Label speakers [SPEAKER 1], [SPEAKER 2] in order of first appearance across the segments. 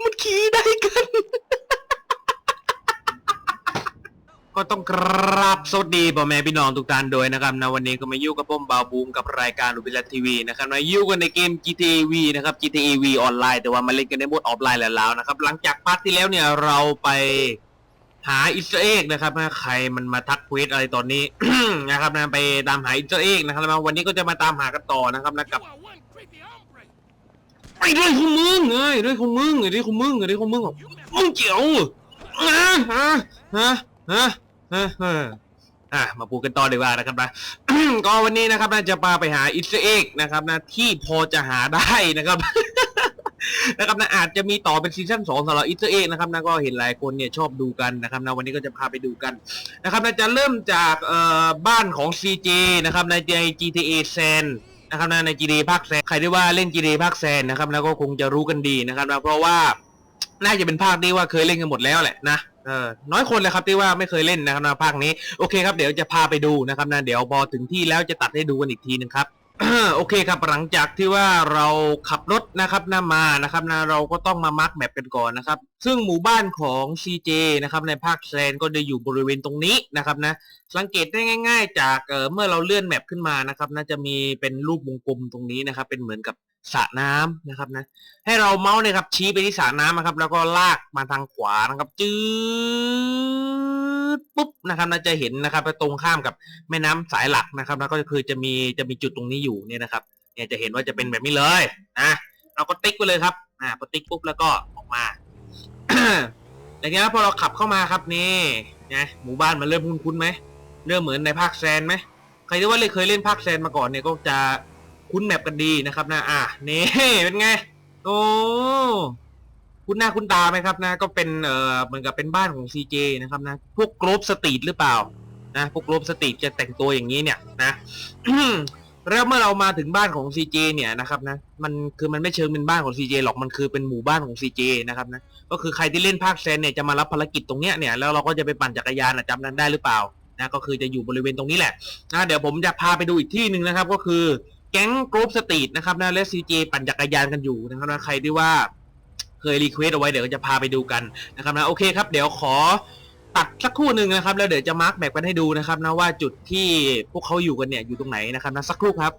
[SPEAKER 1] มันขี่ได้กัน ก็ต้องกราบสวัสดีพ่อแม่พี่น้องทุกท่านโดวยนะครับนะวันนี้ก็มาอยู่กับผมบาวบูมกับรายการรูบิลัทีวีนะครับมาอยู่กันในเกม GTA V นะครับ GTA V ออนไลน์แต่ว่ามาเล่นกันในโหมดออฟไลน์แล้วนะครับ หลังจากพาร์ทที่แล้วเนี่ยเราไป หาอิสเอ็กนะครับนะใครมันมาทักเควสอะไรตอนนี้ นะครับนะไปตามหาอิสเอ็กนะครับนะวันนี้ก็จะมาตามหากันต่อนะครับนะกับไอ้เรื่องของมึงเอ้ยเรื่องของมึงไอ้เรื่องของมึงไอ้เรื่องของมึงมึงเจียวฮะฮะฮะฮะฮะฮะอะมาพูดกันต่อดีกว่านะครับนะก็วันนี้นะครับนะจะพาไปหาอิสเอ็กนะครับนะที่พอจะหาได้นะครับ นะครับนะอาจจะมีต่อเป็นซีซั่นสองสำหรับอิสเอ็กนะครับนะก็เห็นหลายคนเนี่ยชอบดูกันนะครับนะวันนี้ก็จะพาไปดูกันนะครับนะจะเริ่มจากบ้านของ CJ นะครับใน GTA San นะครับนะใน GTA ภาคแซนใครที่ว่าเล่น GTA ภาคแซนนะครับนะก็คงจะรู้กันดีนะครับนะเพราะว่าน่าจะเป็นภาคที่ว่าเคยเล่นกันหมดแล้วแหละนะเออน้อยคนเลยครับที่ว่าไม่เคยเล่นนะครับนะภาคนี้โอเคครับเดี๋ยวจะพาไปดูนะครับนะเดี๋ยวพอถึงที่แล้วจะตัดให้ดูกันอีกทีนึงครับ โอเคครับหลังจากที่ว่าเราขับรถนะครับนะมานะครับนะเราก็ต้องมามาร์กแมปกันก่อนนะครับ ซึ่งหมู่บ้านของ CJ นะครับในภาคแซนก็จะอยู่บริเวณตรงนี้นะครับนะสังเกตได้ง่าย ๆ จากเเมื่อเราเลื่อนแมปขึ้นมานะครับน่าจะมีเป็นรูปวงกลมตรงนี้นะครับ เป็นเหมือนกับ สระน้ำนะครับนะให้เราเมาส์เนี่ยครับชี้ไปที่สระน้ำนะครับ แล้วก็ลากมาทางขวานะครับจืดปุ๊บนะครับน่าจะเห็นนะครับตรงข้ามกับแม่น้ำสายหลักนะครับ แล้วก็คือจะมีจะมีจุดตรงนี้อยู่เนี่ยนะครับ เนี่ยจะเห็นว่าจะเป็นแบบนี้เลยนะเราก็ติ๊กไปเลยครับอ่าพอติ๊กปุ๊บแล้วก็ออกมาอย่างเงี้ยพอเราขับเข้ามาครับนี่นะหมู่บ้านมันเริ่มคุ้นๆไหมเริ่มเหมือนในภาคแซนไหมใครที่ว่าเลยเคยเล่นภาคแซนมาก่อนเนี่ยก็จะ คุ้นแมปกันดีนะครับนะอะนี่เป็นไงโอ้คุ้นหน้าคุ้นตาไหมครับนะ ก็เป็นเอ่อเหมือนกับเป็นบ้านของ CJ นะครับนะ พวกโกลบสตรีทหรือเปล่านะพวกโกลบสตรีทจะแต่งตัวอย่างนี้เนี่ยนะแล้วเมื่อเรามาถึงบ้านของ CJ เนี่ยนะครับนะมันคือมันไม่เชิงเป็นบ้านของ CJ หรอกมันคือเป็นหมู่บ้านของ CJ นะครับนะก็คือใครที่เล่นภาคแซนเนี่ยจะมารับภารกิจตรงเนี้ยเนี่ยแล้วเราก็จะไปปั่นจักรยานอะจำนั้นได้หรือเปล่านะก็คือจะอยู่บริเวณตรงนี้แหละนะเดี๋ยวผมจะพาไปดูอีกที่หนึ่งนะครับ ก็คือ แก๊งกรุ๊ปสตรีทนะครับนะและซีเจปั่นจักรยานกันอยู่นะครับนะใครที่ว่าเคยรีเควสเอาไว้เดี๋ยวจะพาไปดูกันนะครับนะโอเคครับ เดี๋ยวขอตัดสักครู่หนึ่งนะครับ แล้วเดี๋ยวจะมาร์กแมปกันให้ดูนะครับนะว่าจุดที่พวกเขาอยู่กันเนี่ยอยู่ตรงไหนนะครับนะสักครู่ครับ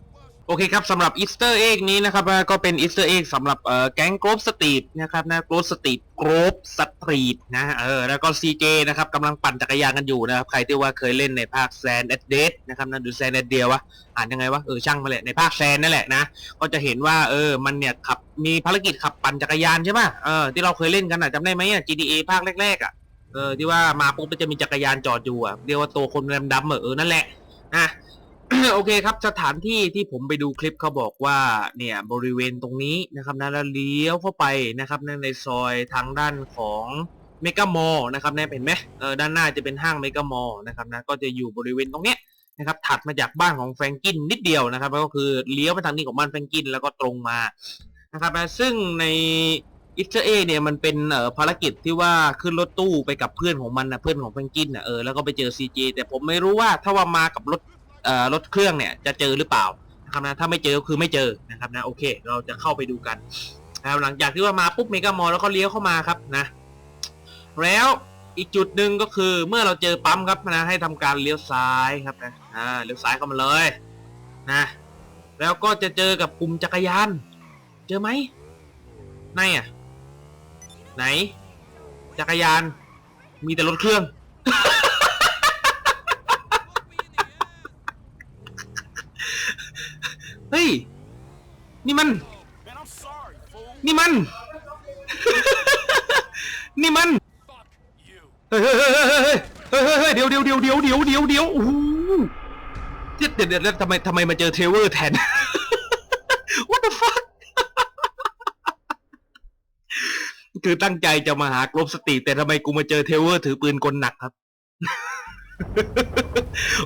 [SPEAKER 1] โอเคครับสำหรับอีสเตอร์เอ็กนี้นะครับก็เป็นอีสเตอร์เอ็กสำหรับเอ่อแก๊งโกรฟสตรีทนะครับนะโกรฟสตรีทโกรฟสตรีทนะเออแล้วก็ CJ นะครับกำลังปั่นจักรยานกันอยู่นะครับ ใครที่ว่าเคยเล่นในภาคแซนเอดเดสนะครับนะหรือแซนเอดเดียววะอ่านยังไงวะเออช่างมาแหละในภาคแซนนั่นแหละนะก็จะเห็นว่าเออมันเนี่ยขับมีภารกิจขับปั่นจักรยานใช่ป่ะเออที่เราเคยเล่นกันอะจำได้ไหมอะ GTA ภาคแรกๆอะเออที่ว่ามาปุ๊บมันจะมีจักรยานจอดอยู่อะเรียกว่าตัวคนดำๆๆเออนั่นแหละนะ โอเคครับสถานที่ที่ผมไปดูคลิปเขาบอกว่าเนี่ยบริเวณตรงนี้นะครับนะแล้วเลี้ยวเข้าไปนะครับนั่นในซอยทางด้านของเมกะมอลนะครับเนี่ยเห็นไหมเออด้านหน้าจะเป็นห้างเมกะมอลนะครับนะก็จะอยู่บริเวณตรงเนี้ยนะครับถัดมาจากบ้านของแฟรงกินนิดเดียวนะครับก็คือเลี้ยวไปทางนี้ของบ้านแฟรงกินแล้วก็ตรงมานะครับนะซึ่งในอิสเอเนี่ยมันเป็นเอ่อภารกิจที่ว่าขึ้นรถตู้ไปกับเพื่อนของมันนะเพื่อนของแฟรงกินนะเออแล้วก็ไปเจอซีเจแต่ผมไม่รู้ว่าถ้าว่ามากับรถ รถเครื่องเนี่ยจะเจอหรือเปล่านะครับนะถ้าไม่เจอก็คือไม่เจอนะครับนะโอเค เราจะเข้าไปดูกันนะครับหลังจากที่ว่ามาปุ๊บเมกามอลแล้วก็เลี้ยวเข้ามาครับนะแล้วอีกจุดหนึ่งก็คือเมื่อเราเจอปั๊มครับนะให้ทำการเลี้ยวซ้ายครับนะอ่าเลี้ยวซ้ายเข้ามาเลยนะแล้วก็จะเจอกับกลุ่มจักรยาน เจอไหมไหนอะไหน จักรยานมีแต่รถเครื่อง เฮ้ย นี่มัน นี่มัน นี่มันเฮ้ยเฮ้ยเฮ้ยเฮ้ยเฮ้ยเฮ้ยเฮ้ยเดี๋ยวเดี๋ยวเดี๋ยวเดี๋ยวเดี๋ยวเดี๋ยวเดี๋ยวโอ้โหเดี๋ยวเดี๋ยวเดี๋ยวแล้วทำไมทำไมมาเจอเทรเวอร์แทน What the fuck คือตั้งใจจะมาหากลบสติ แต่ทำไมกูมาเจอเทรเวอร์ถือปืนกลหนักครับ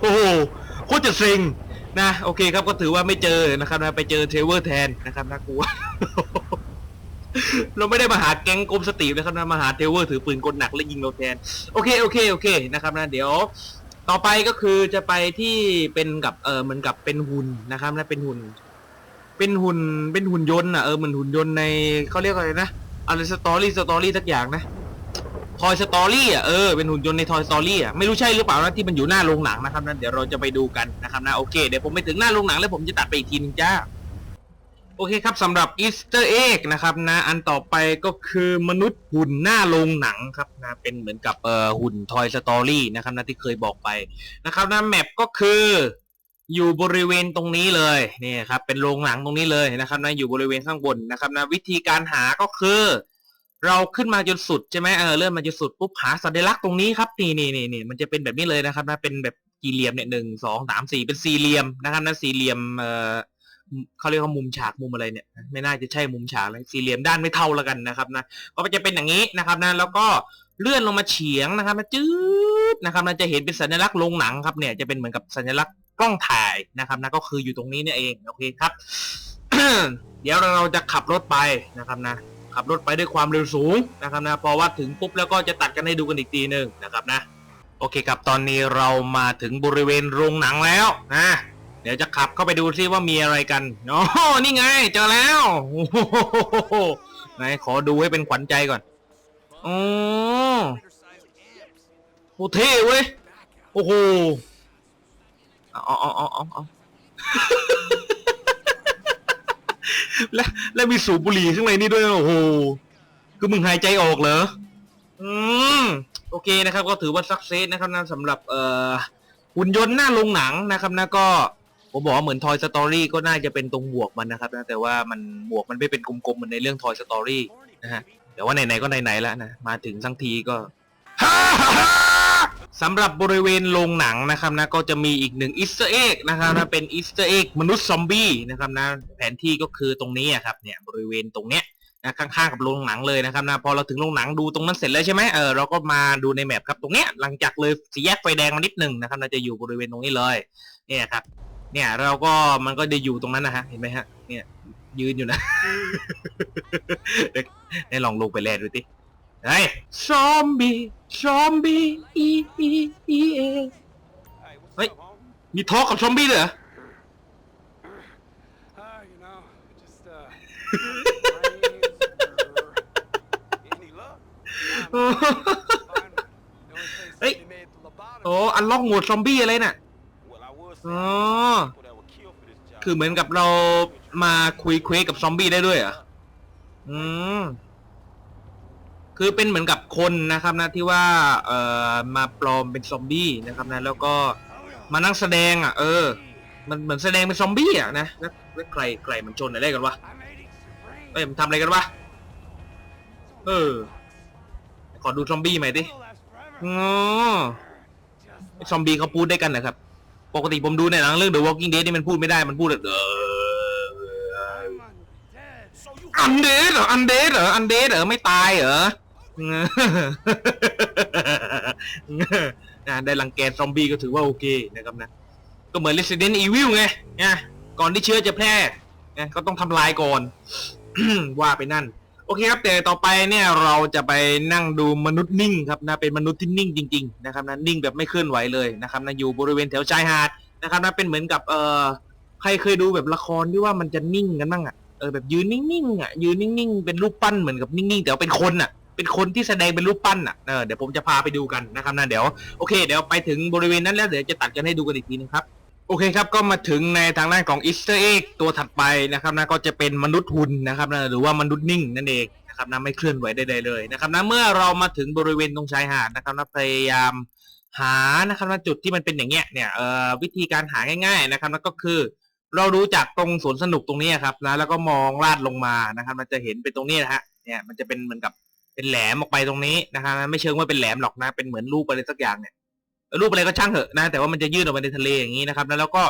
[SPEAKER 1] โอ้โหโคตรจะเซ็ง นะโอเคครับก็ถือว่าไม่เจอนะครับนะไปเจอเทรเวอร์แทนนะครับนะกูโเราไม่ได้มาหาแก๊งกรมสตีฟนะครับนะมาหาเทเวอร์ถือปืนกลหนักและยิงเราแทน โอเคโอเคโอเคนะครับนะเดี๋ยวต่อไปก็คือจะไปที่เป็นกับเออเหมือนกับเป็นหุ่นนะครับนะเป็นหุ่น เป็นหุ่นเป็นหุ่นยนต์อะเออเหมือนหุ่นยนต์ในเขาเรียกอะไรนะอะไรสตอรี่สตอรี่ทักอย่างนะ ทอยสตอรี่อะเออเป็นหุ่นยนต์ในทอยสตอรี่อะไม่รู้ใช่หรือเปล่านะที่มันอยู่หน้าโรงหนังนะครับนะเดี๋ยวเราจะไปดูกันนะครับนะโอเคเดี๋ยวผมไปถึงหน้าโรงหนังแล้วผมจะตัดไปอีกทีนึงจ้าโอเคครับสำหรับอีสเตอร์เอ็กนะครับนะอันต่อไปก็คือมนุษย์หุ่นหน้าโรงหนังครับนะเป็นเหมือนกับเอ่อหุ่นทอยสตอรี่นะครับนะที่เคยบอกไปนะครับนะแมปก็คืออยู่บริเวณตรงนี้เลยนี่ครับเป็นโรงหนังตรงนี้เลยนะครับนะอยู่บริเวณข้างบนนะครับนะวิธีการหาก็คือ เราขึ้นมาจนสุดใช่ไหมเออเลื่อนมาจนสุดปุ๊บหาสัญลักษณ์ตรงนี้ครับนี่นี่นี่นี่มันจะเป็นแบบนี้เลยนะครับนะเป็นแบบสี่เหลี่ยมเนี่ยหนึ่งสองสามสี่เป็นสี่เหลี่ยมนะครับนะสี่เหลี่ยมเอ่อเขาเรียกว่ามุมฉากมุมอะไรเนี่ย ไม่น่าจะใช่มุมฉากเลยสี่เหลี่ยมด้านไม่เท่าแล้วกันนะครับนะก็จะเป็นอย่างนี้นะครับนะแล้วก็เลื่อนลงมาเฉียงนะครับนะจืดนะครับนะจะเห็นเป็นสัญลักษณ์โรงหนังครับเนี่ยจะเป็นเหมือนกับสัญลักษณ์กล้องถ่ายนะครับนะก็คืออยู่ตรงนี้เนี่ยเองโอเคครับ เดี๋ยวเราจะขับรถไปนะครับนะ ขับรถไปด้วยความเร็วสูงนะครับนะพอว่าถึงปุ๊บแล้วก็จะตัดกันให้ดูกันอีกทีหนึ่งนะครับนะโอเคครับตอนนี้เรามาถึงบริเวณโรงหนังแล้วนะเดี๋ยวจะขับเข้าไปดูซิว่ามีอะไรกันอ๋อนี่ไงเจอแล้วโอ้โหไหนขอดูให้เป็นขวัญใจก่อนอ๋อโหเท่เว้ยโอ้โหอาเอาเอาเอาเอาเอา และและมีสูบบุหรี่ข้างในนี่ด้วยโอ้โหคือมึงหายใจออกเหรออืมโอเคนะครับ ก็ถือว่าสักเซสนะครับนะสำหรับเอ่อหุ่นยนต์หน้าโรงหนังนะครับนะก็ผมบอกว่าเหมือน Toy Story ก็น่าจะเป็นตรงบวกมันนะครับนะแต่ว่ามันบวกมันไม่เป็นกลมๆเหมือนในเรื่อง Toy Story นะฮะแต่ว่าไหนๆก็ไหนๆแล้วนะมาถึงทั้งทีก็ สำหรับบริเวณโรงหนังนะครับนะก็จะมีอีกหนึ่งอีสเตอร์เอ็กนะครับนะเป็นอีสเตอร์เอ็กมนุษย์ซอมบี้นะครับนะแผนที่ก็คือตรงนี้อะครับเนี่ยบริเวณตรงเนี้ยนะข้างๆกับโรงหนังเลยนะครับนะพอเราถึงโรงหนังดูตรงนั้นเสร็จแล้วใช่ไหมเออเราก็มาดูในแมปครับตรงเนี้ยหลังจากเลยสี่แยกไฟแดงมานิดหนึ่งนะครับเราจะอยู่บริเวณตรงนี้เลยเนี่ยครับเนี่ยเราก็มันก็จะอยู่ตรงนั้นนะฮะเห็นไหมฮะเนี่ยยืนอยู่นะ ได้ลองลงไปแลดูสิ เฮ้ยซอมบี้ซอมบี้อีอีอีเอ
[SPEAKER 2] Hey,
[SPEAKER 1] Hey.
[SPEAKER 2] what's up, homie?
[SPEAKER 1] มีทอล์กกับซอมบี้เลยเหรอ
[SPEAKER 2] Uh, you know, just uh. friends, or Any luck?
[SPEAKER 1] Oh.
[SPEAKER 2] Fine. The only place
[SPEAKER 1] Hey.
[SPEAKER 2] they made the lobotomy.
[SPEAKER 1] โอ้อันล็อกโหมดซอมบี้อะไรน่ะ
[SPEAKER 2] Well, I was
[SPEAKER 1] อ๋อ
[SPEAKER 2] saying people that were killed for this job.
[SPEAKER 1] คือเหมือนกับเรามาคุยเควสกับซอมบี้ได้ด้วยเหรออืม คือเป็นเหมือนกับคนนะครับนะที่ว่าเอ่อมาปลอมเป็นซอมบี้นะครับนะแล้วก็มานั่งแสดงอะเออ มันเหมือนแสดงเป็นซอมบี้อะนะแล้วแล้วใครใครมันชนอะไรกันวะเอ้ยมันทำอะไรกันวะเออ ขอดูซอมบี้ใหม่ดิอ๋อซอมบี้เขาพูดได้กันนะครับ ปกติผมดูในหนังเรื่อง The Walking Dead นี่มันพูดไม่ได้มันพูดแบบเอออันเดดเหรออันเดดเหรออันเดดเหรอไม่ตายเหรอ นะได้รังแกซอมบี้ก็ถือว่าโอเคนะครับนะ ก็เหมือน Resident Evil ไงนะก่อนที่เชื้อจะแพร่นะก็ต้องทำลายก่อน ว่าไปนั่น โอเคครับ แต่ต่อไปเนี่ยเราจะไปนั่งดูมนุษย์นิ่งครับนะเป็นมนุษย์ที่นิ่งจริง ๆ นะครับนะนิ่งแบบไม่เคลื่อนไหวเลยนะครับนะอยู่บริเวณแถวชายหาดนะครับนะเป็นเหมือนกับเออใครเคยดูแบบละครที่ว่ามันจะนิ่งกันบ้างอะเออแบบยืนนิ่งๆอะยืนนิ่งๆเป็นรูปปั้นเหมือนกับนิ่งๆแต่ว่าเป็นคนอะ เป็นคนที่แสดงเป็นรูปปั้นอะเออเดี๋ยวผมจะพาไปดูกันนะครับนะเดี๋ยวโอเคเดี๋ยวไปถึงบริเวณนั้นแล้วเดี๋ยวจะตัดกันให้ดูกันอีกทีนึงครับโอเคครับก็มาถึงในทางด้านของ Easter egg ตัวถัดไปนะครับนะก็จะเป็นมนุษย์หุ่นนะครับนะหรือว่ามนุษย์นิ่งนั่นเองนะครับนะไม่เคลื่อนไหวใดๆเลยนะครับนะเมื่อเรามาถึงบริเวณตรงชายหาดนะครับนะพยายามหานะครับนะจุดที่มันเป็นอย่างเงี้ยเนี่ยเอ่อวิธีการหาง่าย ๆนะครับนะก็คือเราดูจากตรงสวนสนุกตรงนี้ครับนะแล้วก็มองลาดลงมานะครับ มันจะเห็นเป็นตรงนี้นะฮะเนี่ยมันจะเป็นเหมือนกับ เป็นแหลมออกไปตรงนี้นะครับนะไม่เชิงว่าเป็นแหลมหรอกนะเป็นเหมือนรูปอะไรสักอย่างเนี่ยรูปอะไรก็ช่างเถอะนะ แต่ว่ามันจะยื่นออกไปในทะเลอย่างนี้นะครับ แล้วแล้วก็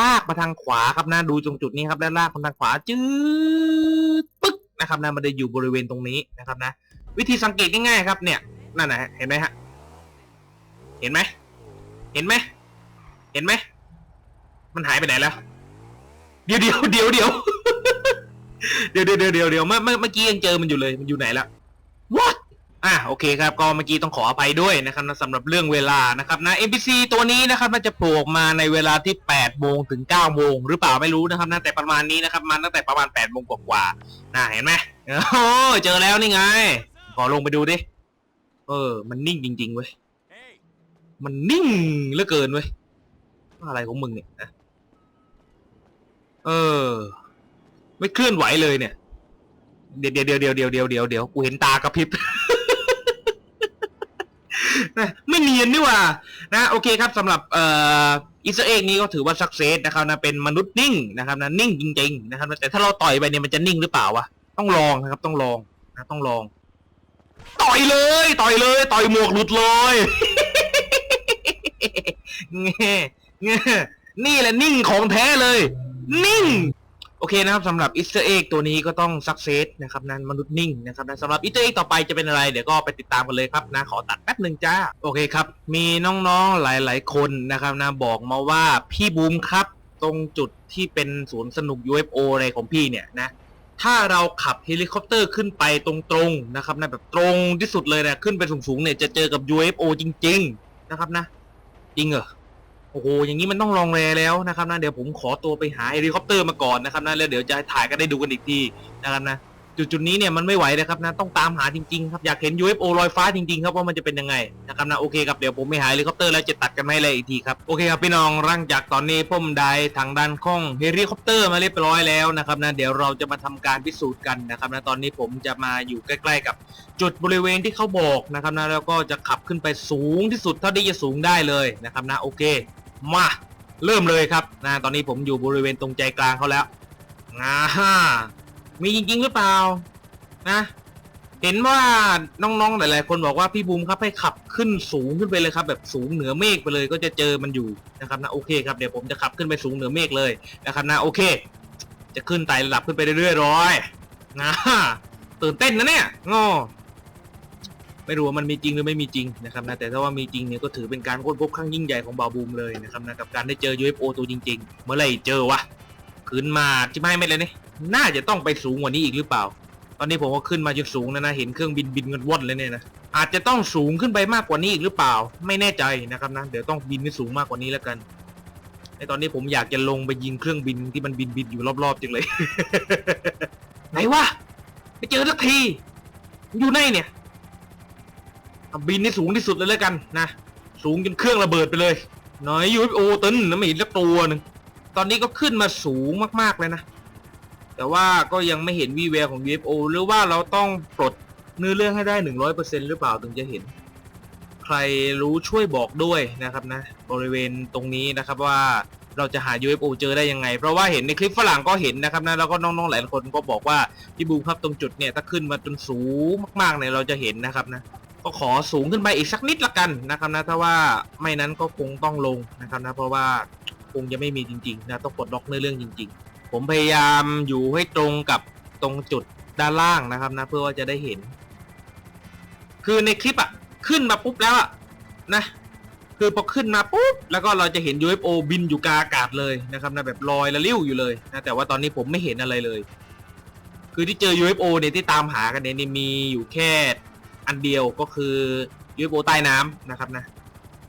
[SPEAKER 1] ลากมาทางขวาครับนะดูตรงจุดนี้ครับ แล้วลากมาทางขวาจืดปึ๊กนะครับนะมันจะอยู่บริเวณตรงนี้นะครับนะ วิธีสังเกตง่ายๆครับเนี่ยนั่นนะเห็นไหมฮะเห็นไหมเห็นไหมเห็นไหมมันหายไปไหนแล้ว เดี๋ยวเดี๋ยวเดี๋ยวเดี๋ยวเดี๋ยวเดี๋ยวเดี๋ยวเมื่อเมื่อกี้ยังเจอมันอยู่เลยมันอยู่ไหนและ what อะโอเคครับก็เมื่อกี้ต้องขออภัยด้วยนะครับนะสำหรับเรื่องเวลานะครับนะ NPC ตัวนี้นะครับมันจะโผล่ออกมาในเวลาที่8โมงถึง9โมงหรือเปล่าไม่รู้นะครับนะแต่ประมาณนี้นะครับมันตั้งแต่ประมาณ8โมงกว่าๆนะเห็นไหมโอ้เจอแล้วนี่ไง ขอลงไปดูดิเออ มันนิ่งจริงๆเว้ยมันนิ่งเหลือเกินเว้ยอะไรของมึงเนี่ยนะเออ ไม่เคลื่อนไหวเลยเนี่ย เดี๋ยวเดี๋ยวเดี๋ยวเดี๋ยวเดี๋ยวเดี๋ยวเดี๋ยวกูเห็นตากระพริบ นะไม่เนียนนี่ว่านะโอเคครับสำหรับเอ่ออิสเอกนี้ก็ถือว่าสักเซสนะครับนะเป็นมนุษย์นิ่งนะครับนะนิ่งจริงๆนะครับแต่ถ้าเราต่อยไปเนี่ยมันจะนิ่งหรือเปล่าวะต้องลองนะครับต้องลองนะต้องลอง ต่อยเลย ต่อยเลย ต่อยหมวกหลุดเลยแง่แง่นี่แหละนิ่งของแท้เลย นิ่ง โอเคนะครับสำหรับอิสเอ็กตัวนี้ก็ต้องสักเซสนะครับนั้นมนุษย์นิ่งนะครับนะสำหรับอิสเอ็กต่อไปจะเป็นอะไร เดี๋ยวก็ไปติดตามกันเลยครับนะขอตัดแป๊บหนึ่งจ้า โอเคครับ มีน้องๆหลายๆคนนะครับนะบอกมาว่าพี่บูมครับ ตรงจุดที่เป็นศูนย์สนุก UFO อะไรของพี่เนี่ยนะถ้าเราขับเฮลิคอปเตอร์ขึ้นไปตรงๆนะครับนะแบบตรงที่สุดเลยนะขึ้นไปสูงๆเนี่ยจะเจอกับ UFO จริง ๆ นะครับนะ จริงเหรอ โอ้โหอย่างนี้มันต้องลองแรแล้วนะครับนะเดี๋ยวผมขอตัวไปหาเฮลิคอปเตอร์มาก่อนนะครับนะแล้วเดี๋ยวจะถ่ายกันได้ดูกันอีกทีนะครับนะ จุดจุดๆนี้เนี่ยมันไม่ไหวนะครับนะต้องตามหาจริงๆครับอยากเห็น UFO ลอยฟ้าจริงๆครับว่ามันจะเป็นยังไงนะครับนะโอเคครับเดี๋ยวผมไปหาเฮลิคอปเตอร์แล้วจะตัดกันให้เลยอีกทีครับโอเคครับพี่น้องร่างจากตอนนี้ผมได้ทางด้านข้องเฮลิคอปเตอร์มาเรียบร้อยแล้วนะครับนะเดี๋ยวเราจะมาทำการพิสูจน์กันนะครับนะตอนนี้ผมจะมาอยู่ใกล้ ๆ กับจุดบริเวณที่เขาบอกนะครับนะแล้วก็จะขับขึ้นไปสูงที่สุดเท่าที่จะสูงได้เลยนะครับนะโอเคมาเริ่มเลยครับนะตอนนี้ผมอยู่บริเวณตรงใจกลางเขาแล้วอ่าฮ่า มีจริง ๆ หรือเปล่า นะ เห็นว่าน้องๆหลาย ๆ คนบอกว่าพี่บูมครับให้ขับขึ้นสูงขึ้นไปเลยครับ แบบสูงเหนือเมฆไปเลยก็จะเจอมันอยู่นะครับนะโอเคครับเดี๋ยวผมจะขับขึ้นไปสูงเหนือเมฆเลยนะครับนะโอเค จะขึ้นไต่ระดับขึ้นไปเรื่อยๆร้อยนะตื่นเต้นนะเนี่ยงอไม่รู้ว่ามันมีจริงหรือไม่มีจริงนะครับนะแต่ถ้าว่ามีจริงเนี่ยก็ถือเป็นการค้นพบครั้งยิ่งใหญ่ของบาวบูมเลยนะครับนะกับการได้เจอ UFO ตัวจริงๆ เมื่อไหร่เจอวะขึ้นมาจะไม่ไม่เลยเนี่ น่าจะต้องไปสูงกว่านี้อีกหรือเปล่า ตอนนี้ผมก็ขึ้นมาจนสูงแล้วนะ เห็นเครื่องบินบินกันว่อนเลยเนี่ยนะ อาจจะต้องสูงขึ้นไปมากกว่านี้อีกหรือเปล่า ไม่แน่ใจนะครับนะ เดี๋ยวต้องบินให้สูงมากกว่านี้แล้วกัน ในตอนนี้ผมอยากจะลงไปยิงเครื่องบินที่มันบินบินอยู่รอบๆจังเลย ไหนวะไปเจอสักที อยู่ไหนเนี่ย บินให้สูงที่สุดเลยแล้วกันนะ สูงจนเครื่องระเบิดไปเลย หน่อย UFO ตึนนะไม่เห็นสักตัวหนึ่งตอนนี้ก็ขึ้นมาสูงมากๆเลยนะ แต่ว่าก็ยังไม่เห็นวีแววของ UFO หรือว่าเราต้องปลดเนื้อเรื่องให้ได้หนึ่งร้อยเปอร์เซ็นหรือเปล่าถึงจะเห็น ใครรู้ช่วยบอกด้วยนะครับนะ บริเวณตรงนี้นะครับว่าเราจะหา UFO เจอได้ยังไง เพราะว่าเห็นในคลิปฝรั่งก็เห็นนะครับนะแล้วก็น้องๆหลายคนก็บอกว่าพี่บูมครับตรงจุดเนี่ยถ้าขึ้นมาจนสูงมากๆเนี่ยเราจะเห็นนะครับนะก็ขอสูงขึ้นไปอีกสักนิดละกันนะครับนะถ้าว่าไม่นั้นก็คงต้องลงนะครับนะเพราะว่าคงจะไม่มีจริงๆนะต้องปลดล็อกเนื้อเรื่องจริง ๆ ผมพยายามอยู่ให้ตรงกับตรงจุดด้านล่างนะครับนะ เพื่อว่าจะได้เห็น คือในคลิปอะขึ้นมาปุ๊บแล้วอะนะ คือพอขึ้นมาปุ๊บแล้วก็เราจะเห็น UFO บินอยู่กลางอากาศเลยนะครับนะแบบลอยละลิ้วอยู่เลยนะแต่ว่าตอนนี้ผมไม่เห็นอะไรเลย คือที่เจอ UFO เนี่ยที่ตามหากันเนี่ยนี่มีอยู่แค่อันเดียวก็คือ UFO ใต้น้ำนะครับนะ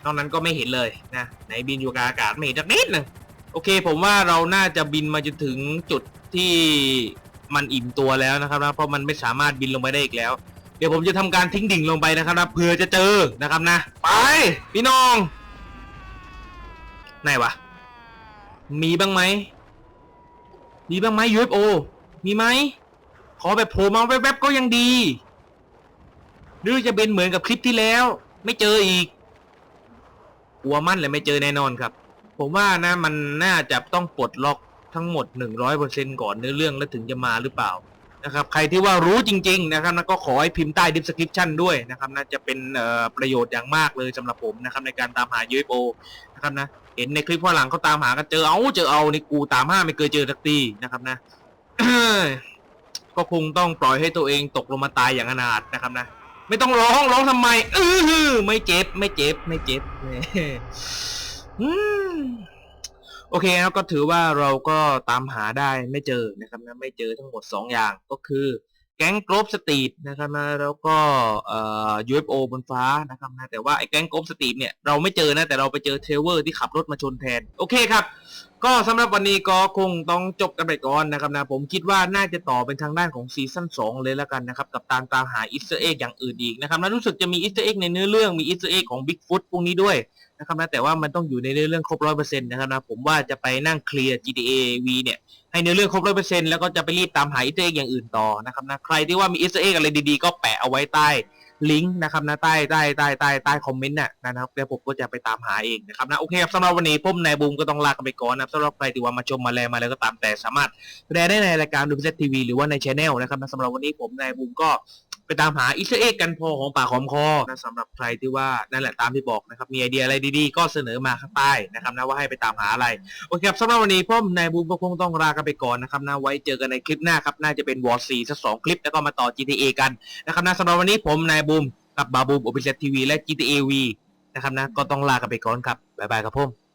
[SPEAKER 1] นอกนั้นก็ไม่เห็นเลยนะไหนบินอยู่กลางอากาศไม่เห็นจักนิดหนึง โอเค ผมว่าเราน่าจะบินมาจนถึงจุดที่มันอิ่มตัวแล้วนะครับนะเพราะมันไม่สามารถบินลงไปได้อีกแล้ว เดี๋ยวผมจะทำการทิ้งดิ่งลงไปนะครับนะเผื่อจะเจอนะครับนะ ไปพี่น้องไหนวะมีบ้างไหมมีบ้างไหม UFO มีไหมขอแบบโผล่มาแวบๆก็ยังดี หรือจะเป็นเหมือนกับคลิปที่แล้ว ไม่เจออีกกลัวมั่นเลยไม่เจอแน่นอนครับ ผมว่านะมันน่าจะต้องปลดล็อกทั้งหมด 100%ก่อนเนื้อเรื่องแล้วถึงจะมาหรือเปล่านะครับใครที่ว่ารู้จริง ๆ นะครับนะก็ขอให้พิมพ์ใต้ description ด้วยนะครับน่าจะเป็นประโยชน์อย่างมากเลยสำหรับผมนะครับในการตามหา UFO นะครับนะเห็นในคลิปพ่อหลังเขาตามหากันเจอเอาเจอเอานี่กูตามห้าไม่เคยเจอสักทีนะครับนะก็คงต้องปล่อยให้ตัวเองตกลงมาตายอย่างอนาถนะครับนะไม่ต้องร้องร้องทำไมเออไม่เจ็บไม่เจ็บไม่เจ็บ โอเคครับก็ถือว่าเราก็ตามหาได้ไม่เจอนะครับนะไม่เจอทั้งหมด 2 อย่างก็คือแก๊งกรบสตรีทนะครับนะแล้วก็เอ่อ UFO บนฟ้านะครับนะแต่ว่าไอ้แก๊งกรบสตรีทเนี่ยเราไม่เจอนะแต่เราไปเจอเทรเวอร์ที่ขับรถมาชนแทน โอเคครับ ก็สำหรับวันนี้ก็คงต้องจบกันไปก่อนนะครับนะผมคิดว่าน่าจะต่อเป็นทางด้านของซีซั่น2 เลยแล้วกันนะครับ กับการตามหาอีสเตอร์เอ็กอย่างอื่นอีกนะครับนะรู้สึกจะมีอีสเตอร์เอ็กในเนื้อเรื่องมีอีสเตอร์เอ็กของบิ๊กฟุตพวกนี้ด้วย นะครับนะแต่ว่ามันต้องอยู่ในเนื้อเรื่องครบร้อยเปอร์เซ็นต์นะครับนะผมว่าจะไปนั่งเคลียร์ GTA V เนี่ย ให้เนื้อเรื่องครบร้อยเปอร์เซ็นต์แล้วก็จะไปรีบตามหาอีสเตอร์เอ็กอย่างอื่นต่อนะครับนะใครที่ว่ามีอีสเตอร์เอ็กอะไรดีๆ ก็แปะเอาไว้ใต้ลิงก์นะครับนะใต้ใต้ใต้ใต้ใต้คอมเมนต์น่ะนะครับแล้วผมก็จะไปตามหาเองนะครับนะโอเคครับสำหรับวันนี้ผมนายบูมก็ต้องลากันไปก่อนนะสำหรับใครที่ว่ามาชมมาแลมาแล้วก็ตามแต่สามารถแสดงได้ในรายการดูพิเศษทีวีหรือว่าในช anel นะครับนะสำหรับวันนี้ผมนายบูมก็ ไปตามหาอีสเอร์เอ็กกันพอของปากหอมคอนะสำหรับใครที่ว่านั่นแหละตามที่บอกนะครับ มีไอเดียอะไรดีๆ ก็เสนอมาข้างใต้นะครับนะว่าให้ไปตามหาอะไร โอเคครับสำหรับวันนี้ผมนายบูมก็คงต้องลากันไปก่อนนะครับนะไว้เจอกันในคลิปหน้าครับ น่าจะเป็นวอร์ซีสักสองคลิปแล้วก็มาต่อ GTA กันนะครับนะสำหรับวันนี้ผมนายบูมกับบาบูมโอปิเซตทีวีและ GTA V นะครับนะก็ต้องลากันไปก่อนครับบ๊ายบายครับผม